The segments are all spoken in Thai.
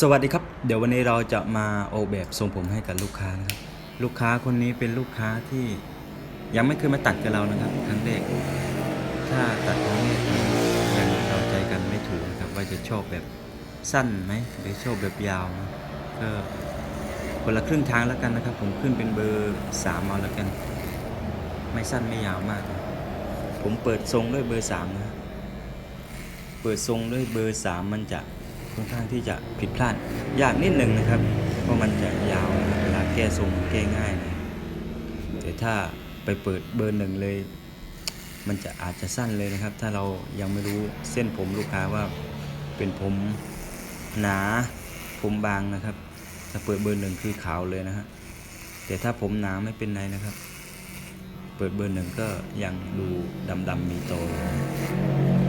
สวัสดีครับ เดี๋ยววันนี้เราจะมาออกแบบทรงผมให้กับลูกค้านะครับ ลูกค้าคนนี้เป็นลูกค้าที่ยังไม่เคยมาตัดกับเรานะครับครั้งแรกถ้าตัดครั้งแรกยังเราใจกันไม่ถูกนะครับ ว่าจะชอบแบบสั้นไหมหรือชอบแบบยาวนะก็คนละครึ่งทางแล้วกันนะครับ ผมขึ้นเป็นเบอร์สามเอาแล้วกัน ไม่สั้นไม่ยาวมากนะผมเปิดทรงด้วยเบอร์สามนะเปิดทรงด้วยเบอร์สามมันจะ ค่อนข้างที่จะผิดพลาดยากนิดหนึ่งนะครับ เพราะมันจะยาวเวลาแก้ทรงแก้ง่ายนะแต่ถ้าไปเปิดเบอร์หนึ่งเลย มันจะอาจจะสั้นเลยนะครับ ถ้าเรายังไม่รู้เส้นผมลูกค้าว่าเป็นผมหนาผมบางนะครับถ้าเปิดเบอร์หนึ่งคือขาวเลยนะฮะแต่ถ้าผมหนาไม่เป็นไรนะครับ เปิดเบอร์หนึ่งก็ยังดูดำๆมีโตอยู่ฐ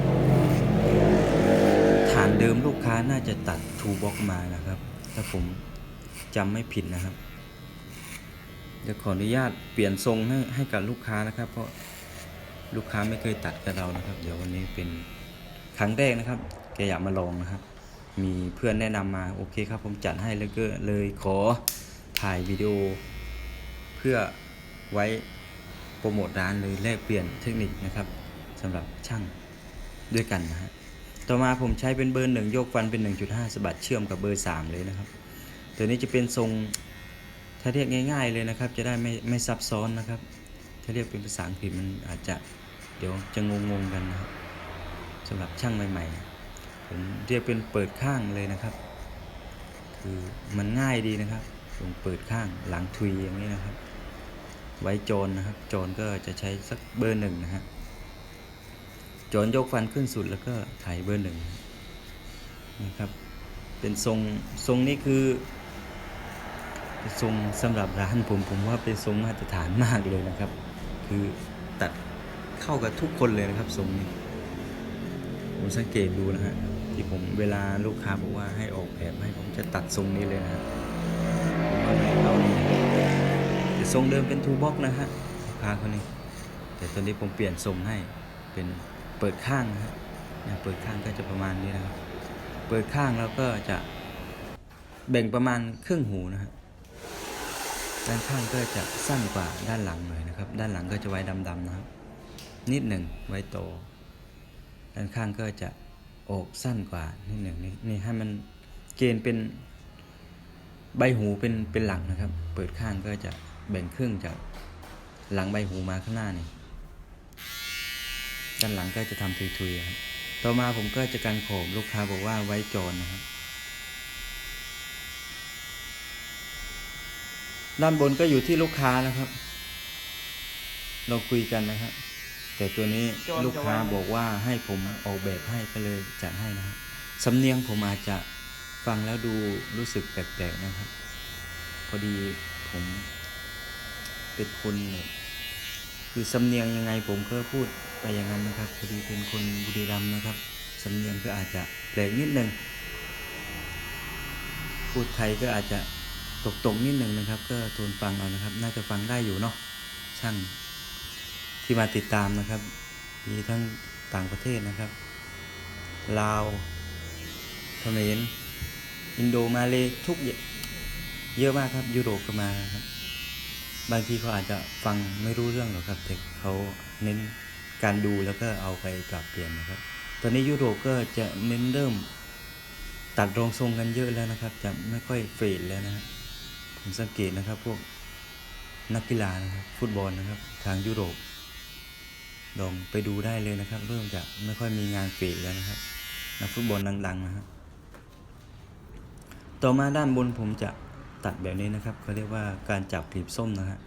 านเดิมลูกค้าน่าจะตัดทูบ็อกมานะครับ ถ้าผมจำไม่ผิดนะครับเดี๋ยวขออนุญาตเปลี่ยนทรงให้ให้กับลูกค้านะครับ เพราะลูกค้าไม่เคยตัดกับเรานะครับ เดี๋ยววันนี้เป็นครั้งแรกนะครับแกอยากมาลองนะครับ มีเพื่อนแนะนำมาโอเคครับ ผมจัดให้แล้วก็เลยขอถ่ายวิดีโอ เพื่อไว้โปรโมทร้านเลยแลกเปลี่ยนเทคนิคนะครับสำหรับช่างด้วยกันนะฮะ ต่อมาผมใช้เป็นเบอร์หนึ่งโยกฟันเป็น 1.5สะบัดเชื่อมกับเบอร์3เลยนะครับ ตัวนี้จะเป็นทรงถ้าเรียกง่าย ๆเลยนะครับ จะได้ไม่ไม่ซับซ้อนนะครับ ถ้าเรียกเป็นภาษาอังกฤษมันอาจจะเดี๋ยวจะงงๆกันนะครับสำหรับช่างใหม่ๆ ผมเรียกเป็นเปิดข้างเลยนะครับ คือมันง่ายดีนะครับผมเปิดข้างหลังทุยอย่างนี้นะครับ ไว้โจรนะครับ โจรก็จะใช้สักเบอร์หนึ่งนะฮะโจนยกฟันขึ้นสุดแล้วก็ไถเบอร์หนึ่งนะครับ เป็นทรงทรงนี้คือทรงสำหรับร้านผมผมว่าเป็นทรงมาตรฐานมากเลยนะครับ คือตัดเข้ากับทุกคนเลยนะครับทรงนี้ผมสังเกตดูนะฮะที่ผมเวลาลูกค้าบอกว่าให้ออกแบบให้ผมจะตัดทรงนี้เลยนะฮะผมว่าให้เข้านี่แต่ทรงเดิมเป็นทูบ็อกนะฮะลูกค้าคนนี้แต่ตอนนี้ผมเปลี่ยนทรงให้เป็น เปิดข้างนะเนี่ยเปิดข้างก็จะประมาณนี้นะครับ เปิดข้างแล้วก็จะแบ่งประมาณครึ่งหูนะฮะด้านข้างก็จะสั้นกว่าด้านหลังหน่อยนะครับ ด้านหลังก็จะไว้ดำๆนะครับ นิดหนึ่งไว้โต ด้านข้างก็จะออกสั้นกว่านิดหนึ่งนี่นี่ให้มันเกณฑ์เป็นใบหูเป็นเป็นหลังนะครับ เปิดข้างก็จะแบ่งครึ่งจากหลังใบหูมาข้างหน้านี่ ด้านหลังก็จะทำทุยๆครับต่อมาผมก็จะกันโขมลูกค้าบอกว่าไว้โจรนะครับ ด้านบนก็อยู่ที่ลูกค้านะครับ เราคุยกันนะครับ แต่ตัวนี้ลูกค้าบอกว่าให้ผมออกแบบให้ก็เลยจัดให้นะครับสำเนียงผมอาจจะฟังแล้วดูรู้สึกแปลกๆนะครับ พอดีผมเป็นคนเนี่ย คือสำเนียงยังไงผมก็พูดไปอย่างนั้นนะครับพอดีเป็นคนบุรีรัมย์นะครับสำเนียงก็อาจจะแปลกนิดนึงพูดไทยก็อาจจะตกตรงนิดนึงนะครับ ก็ทนฟังเอานะครับ น่าจะฟังได้อยู่เนาะช่างที่มาติดตามนะครับ มีทั้งต่างประเทศนะครับ ลาวเขมรอินโดมาเลทุกเยอะมากครับยุโรปก็มาครับ บางทีเขาอาจจะฟังไม่รู้เรื่องหรอกครับแต่เขาเน้นการดูแล้วก็เอาไปปรับเปลี่ยนนะครับ ตอนนี้ยุโรปก็จะเน้นเริ่มตัดรองทรงกันเยอะแล้วนะครับ จะไม่ค่อยเฟรดแล้วนะครับผมสังเกตนะครับพวกนักกีฬานะครับฟุตบอลนะครับ ทางยุโรปลองไปดูได้เลยนะครับ เริ่มจะไม่ค่อยมีงานเฟรดแล้วนะครับนักฟุตบอลดังๆนะครับต่อมาด้านบนผมจะ ตัดแบบนี้นะครับเขาเรียกว่าการจับกลีบส้มนะฮะ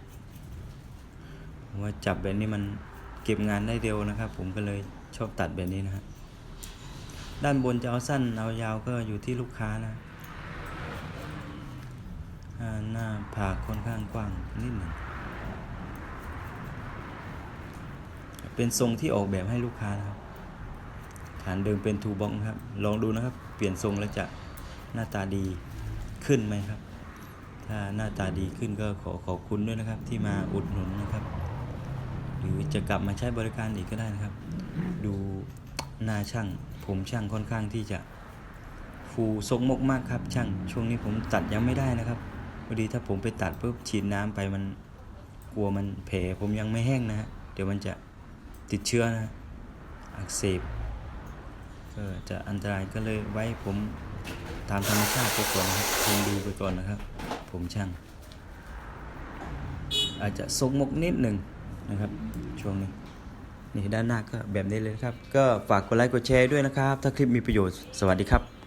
ว่าจับแบบนี้มันเก็บงานได้เร็วนะครับ ผมก็เลยชอบตัดแบบนี้นะฮะด้านบนจะเอาสั้นเอายาวก็อยู่ที่ลูกค้านะหน้าผากค่อนข้างกว้างนิดหนึ่งเป็นทรงที่ออกแบบให้ลูกค้านะครับ ฐานเดิมเป็นทูบ็อกครับ ลองดูนะครับ เปลี่ยนทรงแล้วจะหน้าตาดีขึ้นไหมครับ ถ้าหน้าตาดีขึ้นก็ขอขอบคุณด้วยนะครับ ที่มาอุดหนุนนะครับ หรือจะกลับมาใช้บริการอีกก็ได้นะครับ ดูหน้าช่าง ผมช่างค่อนข้างที่จะฟูทรงมกมากครับช่าง ช่วงนี้ผมตัดยังไม่ได้นะครับพอดีถ้าผมไปตัดปุ๊บฉีดน้ำไปมันกลัวมันแผลผมยังไม่แห้งนะฮะเดี๋ยวมันจะติดเชื้อนะอักเสบก็จะอันตรายก็เลยไว้ผมตามธรรมชาติไปก่อนนะครับคงดูไปก่อนนะครับ ผมช่าง อาจจะทรงมกนิดหนึ่งนะครับ ช่วงนี้นี่ด้านหน้าก็แบบนี้เลยครับ ก็ฝากกดไลค์กดแชร์ด้วยนะครับ ถ้าคลิปมีประโยชน์สวัสดีครับ